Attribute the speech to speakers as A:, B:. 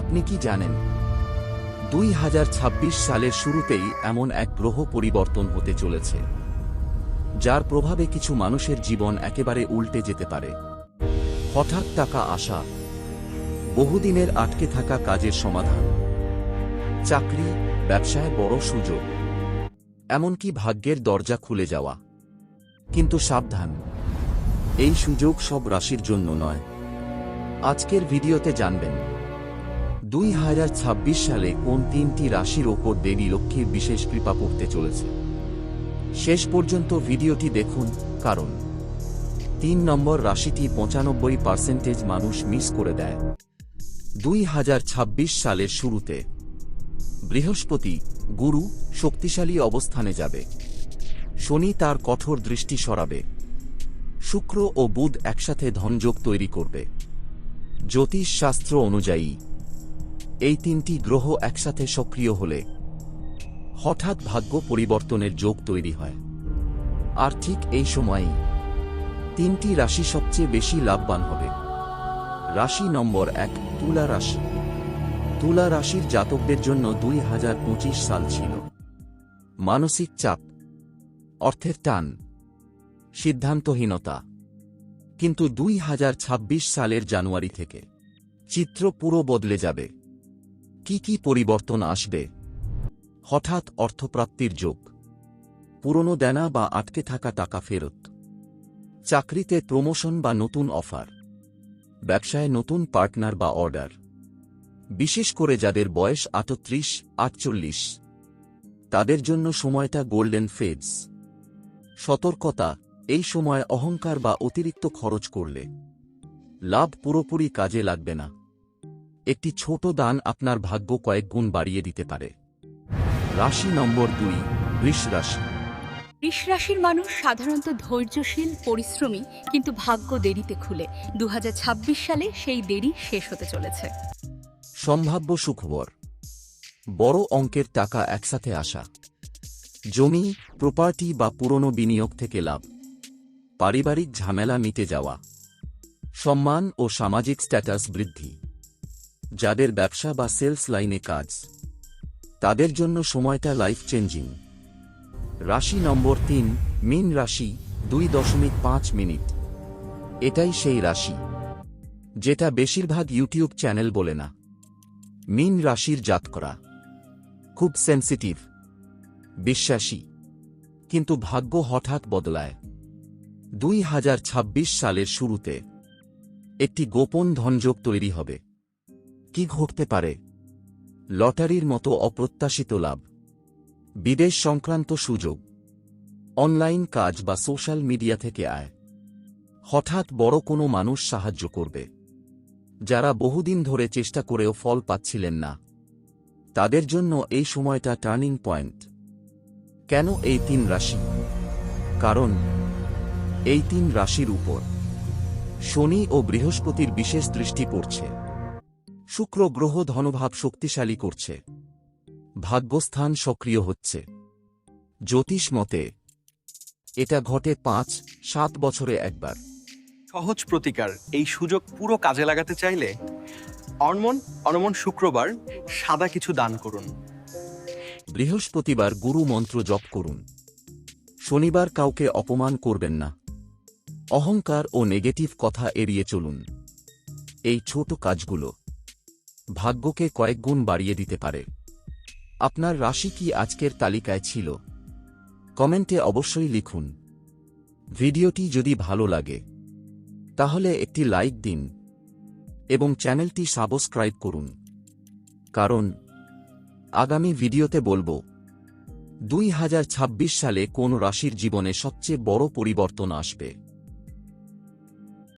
A: আপনি কি জানেন? দুই হাজার ছাব্বিশ সালের শুরুতেই এমন এক গ্রহ পরিবর্তন হতে চলেছে, যার প্রভাবে কিছু মানুষের জীবন একেবারে উল্টে যেতে পারে। হঠাৎ টাকা আসা, বহুদিনের আটকে থাকা কাজের সমাধান, চাকরি, ব্যবসায় বড় সুযোগ, এমনকি ভাগ্যের দরজা খুলে যাওয়া। কিন্তু সাবধান, এই সুযোগ সব রাশির জন্য নয়। আজকের ভিডিওতে জানবেন দুই হাজার ছাব্বিশ সালে কোন তিনটি রাশির ওপর দেবী লক্ষ্মীর বিশেষ কৃপা পড়তে চলেছে? শেষ পর্যন্ত ভিডিওটি দেখুন, কারণ তিন নম্বর রাশিটি পঁচানব্বই পার্সেন্টেজ মানুষ মিস করে দেয়। দুই হাজার ছাব্বিশ সালের শুরুতে বৃহস্পতি গুরু শক্তিশালী অবস্থানে যাবে। শনি তার কঠোর দৃষ্টি সরাবে। শুক্র ও বুধ একসাথে ধনযোগ তৈরি করবে। জ্যোতিষ শাস্ত্র অনুযায়ী এই তিনটি গ্রহ একসাথে সক্রিয় হলে হঠাৎ ভাগ্য পরিবর্তনের যোগ তৈরি হয়। আর ঠিক এই সময়েই তিনটি রাশি সবচেয়ে বেশি লাভবান হবে। রাশি নম্বর এক, তুলা রাশি। তুলা রাশির জাতকদের জন্য দুই হাজার পঁচিশ সাল ছিল। মানসিক চাপ, অর্থের টান, সিদ্ধান্তহীনতা। কিন্তু দুই হাজার ছাব্বিশ সালের জানুয়ারি থেকে চিত্র পুরো বদলে যাবে। কি কি পরিবর্তন আসবে? হঠাৎ অর্থপ্রাপ্তির যোগ। পুরনো দেনা বা আটকে থাকা টাকা ফেরত। চাকরিতে প্রমোশন বা নতুন অফার। ব্যবসায় নতুন পার্টনার বা অর্ডার। বিশেষ করে যাদের বয়স আটত্রিশ, আটচল্লিশ। তাদের জন্য সময়টা গোল্ডেন ফেজ সতর্কতা, এই সময় অহংকার বা অতিরিক্ত খরচ করলে। লাভ পুরোপুরি কাজে লাগবে না। একটি ছোট দান আপনার ভাগ্য কয়েক গুণ বাড়িয়ে দিতে পারে। রাশি নম্বর দুই বৃষ রাশি
B: বৃষ রাশির মানুষ সাধারণত ধৈর্যশীল পরিশ্রমী কিন্তু ভাগ্য দেরিতে খুলে। দু হাজার ছাব্বিশ সালে সেই দেরি শেষ হতে চলেছে।
A: সম্ভাব্য সুখবর। বড় অঙ্কের টাকা একসাথে আসা। জমি প্রপার্টি বা পুরনো বিনিয়োগ থেকে লাভ। পারিবারিক ঝামেলা মিটে যাওয়া। সম্মান ও সামাজিক স্ট্যাটাস বৃদ্ধি। যাদের ব্যবসা বা সেলস লাইনে কাজ। তাদের জন্য সময়টা লাইফ চেঞ্জিং রাশি নম্বর তিন, মিন রাশি, দুই দশমিক পাঁচ মিনিট। এটাই সেই রাশি। যেটা বেশিরভাগ ইউটিউব চ্যানেল বলে না। মিন রাশির জাতকরা। খুব সেন্সিটিভ বিশ্বাসী। কিন্তু ভাগ্য হঠাৎ বদলায়। দুই হাজার ছাব্বিশ সালের শুরুতে। একটি গোপন ধনযোগ তৈরি হবে। কি ঘটতে পারে? লটারির মতো অপ্রত্যাশিত লাভ। বিদেশ সংক্রান্ত সুযোগ। অনলাইন কাজ বা সোশ্যাল মিডিয়া থেকে আয়। হঠাৎ বড় কোনো মানুষ সাহায্য করবে। যারা বহুদিন ধরে চেষ্টা করেও ফল পাচ্ছিলেন না। তাদের জন্য এই সময়টা টার্নিং পয়েন্ট। কেন এই তিন রাশি? কারণ, এই তিন রাশির উপর শনি ও বৃহস্পতির বিশেষ দৃষ্টি পড়ছে। শুক্র গ্রহ ধনভাব শক্তিশালী করছে। ভাগ্যস্থান সক্রিয় হচ্ছে। জ্যোতিষ মতে এটা ঘটে পাঁচ সাত বছরে একবার।
C: সহজ প্রতিকার এই সুযোগ পুরো কাজে লাগাতে চাইলে অনমন অনমন শুক্রবার সাদা কিছু দান করুন।
A: বৃহস্পতিবার গুরু মন্ত্র জপ করুন। শনিবার কাউকে অপমান করবেন না। অহংকার ও নেগেটিভ কথা এড়িয়ে চলুন। এই ছোট কাজগুলো ভাগ্যকে কয়েক গুণ বাড়িয়ে দিতে পারে। আপনার রাশি কি আজকের তালিকায় ছিল? কমেন্টে অবশ্যই লিখুন। ভিডিওটি যদি ভালো লাগে, তাহলে একটি লাইক দিন এবং চ্যানেলটি সাবস্ক্রাইব করুন। কারণ, আগামী ভিডিওতে বলব, দুই হাজার ছাব্বিশ সালে কোন রাশির জীবনে সবচেয়ে বড় পরিবর্তন আসবে।